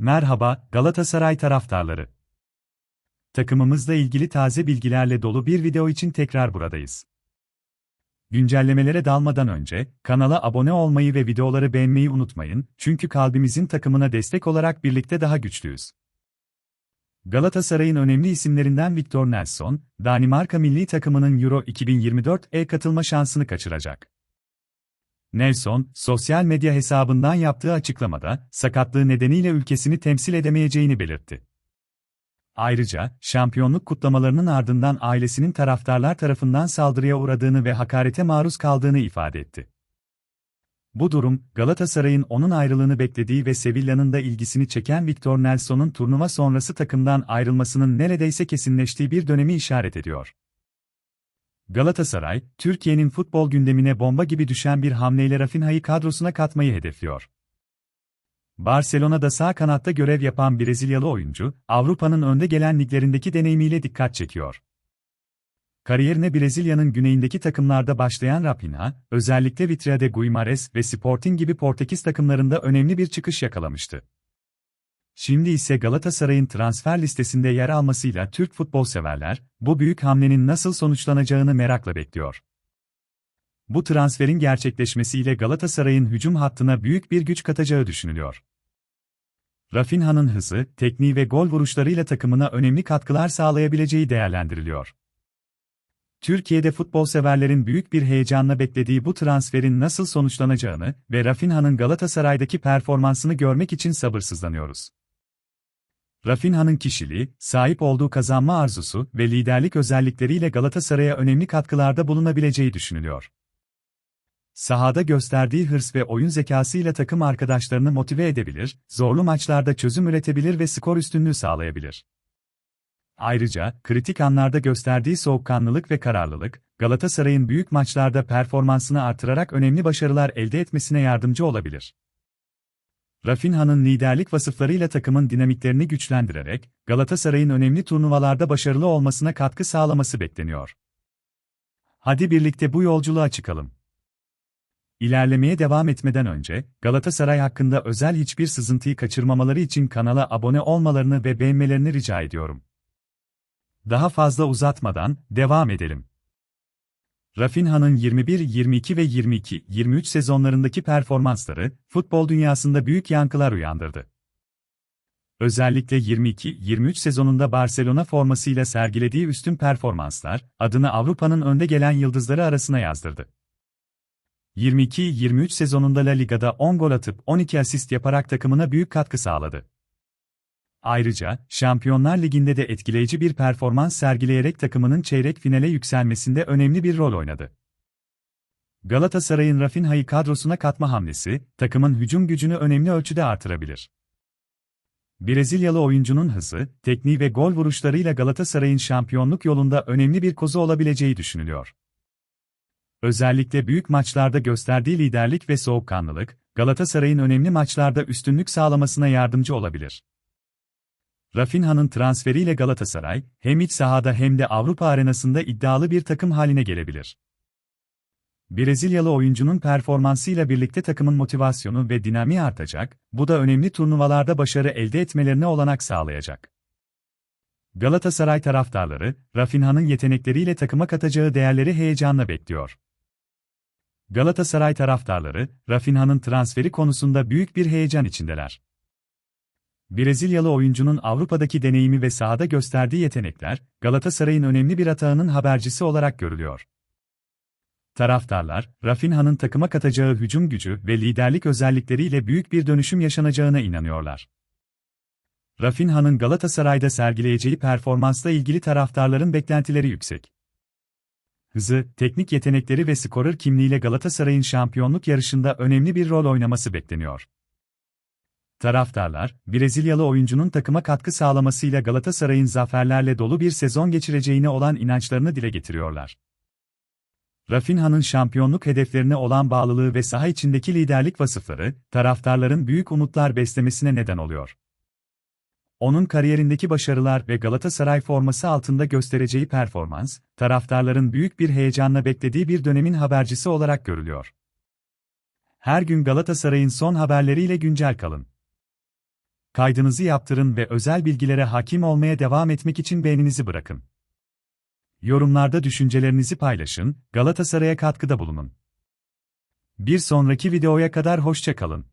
Merhaba Galatasaray taraftarları. Takımımızla ilgili taze bilgilerle dolu bir video için tekrar buradayız. Güncellemelere dalmadan önce kanala abone olmayı ve videoları beğenmeyi unutmayın çünkü kalbimizin takımına destek olarak birlikte daha güçlüyüz. Galatasaray'ın önemli isimlerinden Victor Nelson, Danimarka milli takımının Euro 2024'e katılma şansını kaçıracak. Nelson, sosyal medya hesabından yaptığı açıklamada, sakatlığı nedeniyle ülkesini temsil edemeyeceğini belirtti. Ayrıca, şampiyonluk kutlamalarının ardından ailesinin taraftarlar tarafından saldırıya uğradığını ve hakarete maruz kaldığını ifade etti. Bu durum, Galatasaray'ın onun ayrılığını beklediği ve Sevilla'nın da ilgisini çeken Victor Nelson'un turnuva sonrası takımdan ayrılmasının neredeyse kesinleştiği bir dönemi işaret ediyor. Galatasaray, Türkiye'nin futbol gündemine bomba gibi düşen bir hamleyle Rafinha'yı kadrosuna katmayı hedefliyor. Barcelona'da sağ kanatta görev yapan Brezilyalı oyuncu, Avrupa'nın önde gelen liglerindeki deneyimiyle dikkat çekiyor. Kariyerine Brezilya'nın güneyindeki takımlarda başlayan Rapinha, özellikle Vitória de Guimarães ve Sporting gibi Portekiz takımlarında önemli bir çıkış yakalamıştı. Şimdi ise Galatasaray'ın transfer listesinde yer almasıyla Türk futbol severler, bu büyük hamlenin nasıl sonuçlanacağını merakla bekliyor. Bu transferin gerçekleşmesiyle Galatasaray'ın hücum hattına büyük bir güç katacağı düşünülüyor. Rafinha'nın hızı, tekniği ve gol vuruşlarıyla takımına önemli katkılar sağlayabileceği değerlendiriliyor. Türkiye'de futbol severlerin büyük bir heyecanla beklediği bu transferin nasıl sonuçlanacağını ve Rafinha'nın Galatasaray'daki performansını görmek için sabırsızlanıyoruz. Rafinha'nın kişiliği, sahip olduğu kazanma arzusu ve liderlik özellikleriyle Galatasaray'a önemli katkılarda bulunabileceği düşünülüyor. Sahada gösterdiği hırs ve oyun zekasıyla takım arkadaşlarını motive edebilir, zorlu maçlarda çözüm üretebilir ve skor üstünlüğü sağlayabilir. Ayrıca, kritik anlarda gösterdiği soğukkanlılık ve kararlılık, Galatasaray'ın büyük maçlarda performansını artırarak önemli başarılar elde etmesine yardımcı olabilir. Rafinha'nın liderlik vasıflarıyla takımın dinamiklerini güçlendirerek, Galatasaray'ın önemli turnuvalarda başarılı olmasına katkı sağlaması bekleniyor. Hadi birlikte bu yolculuğa çıkalım. İlerlemeye devam etmeden önce, Galatasaray hakkında özel hiçbir sızıntıyı kaçırmamaları için kanala abone olmalarını ve beğenmelerini rica ediyorum. Daha fazla uzatmadan, devam edelim. Rafinha'nın 21, 22 ve 22, 23 sezonlarındaki performansları, futbol dünyasında büyük yankılar uyandırdı. Özellikle 22-23 sezonunda Barcelona formasıyla sergilediği üstün performanslar, adını Avrupa'nın önde gelen yıldızları arasına yazdırdı. 22-23 sezonunda La Liga'da 10 gol atıp 12 asist yaparak takımına büyük katkı sağladı. Ayrıca, Şampiyonlar Ligi'nde de etkileyici bir performans sergileyerek takımının çeyrek finale yükselmesinde önemli bir rol oynadı. Galatasaray'ın Rafinha'yı kadrosuna katma hamlesi, takımın hücum gücünü önemli ölçüde artırabilir. Brezilyalı oyuncunun hızı, tekniği ve gol vuruşlarıyla Galatasaray'ın şampiyonluk yolunda önemli bir kozu olabileceği düşünülüyor. Özellikle büyük maçlarda gösterdiği liderlik ve soğukkanlılık, Galatasaray'ın önemli maçlarda üstünlük sağlamasına yardımcı olabilir. Rafinha'nın transferiyle Galatasaray, hem iç sahada hem de Avrupa arenasında iddialı bir takım haline gelebilir. Brezilyalı oyuncunun performansıyla birlikte takımın motivasyonu ve dinamiği artacak, bu da önemli turnuvalarda başarı elde etmelerine olanak sağlayacak. Galatasaray taraftarları, Rafinha'nın yetenekleriyle takıma katacağı değerleri heyecanla bekliyor. Galatasaray taraftarları, Rafinha'nın transferi konusunda büyük bir heyecan içindeler. Brezilyalı oyuncunun Avrupa'daki deneyimi ve sahada gösterdiği yetenekler, Galatasaray'ın önemli bir atağının habercisi olarak görülüyor. Taraftarlar, Rafinha'nın takıma katacağı hücum gücü ve liderlik özellikleriyle büyük bir dönüşüm yaşanacağına inanıyorlar. Rafinha'nın Galatasaray'da sergileyeceği performansla ilgili taraftarların beklentileri yüksek. Hızı, teknik yetenekleri ve skorer kimliğiyle Galatasaray'ın şampiyonluk yarışında önemli bir rol oynaması bekleniyor. Taraftarlar, Brezilyalı oyuncunun takıma katkı sağlamasıyla Galatasaray'ın zaferlerle dolu bir sezon geçireceğine olan inançlarını dile getiriyorlar. Rafinha'nın şampiyonluk hedeflerine olan bağlılığı ve saha içindeki liderlik vasıfları, taraftarların büyük umutlar beslemesine neden oluyor. Onun kariyerindeki başarılar ve Galatasaray forması altında göstereceği performans, taraftarların büyük bir heyecanla beklediği bir dönemin habercisi olarak görülüyor. Her gün Galatasaray'ın son haberleriyle güncel kalın. Kaydınızı yaptırın ve özel bilgilere hakim olmaya devam etmek için beğeninizi bırakın. Yorumlarda düşüncelerinizi paylaşın, Galatasaray'a katkıda bulunun. Bir sonraki videoya kadar hoşça kalın.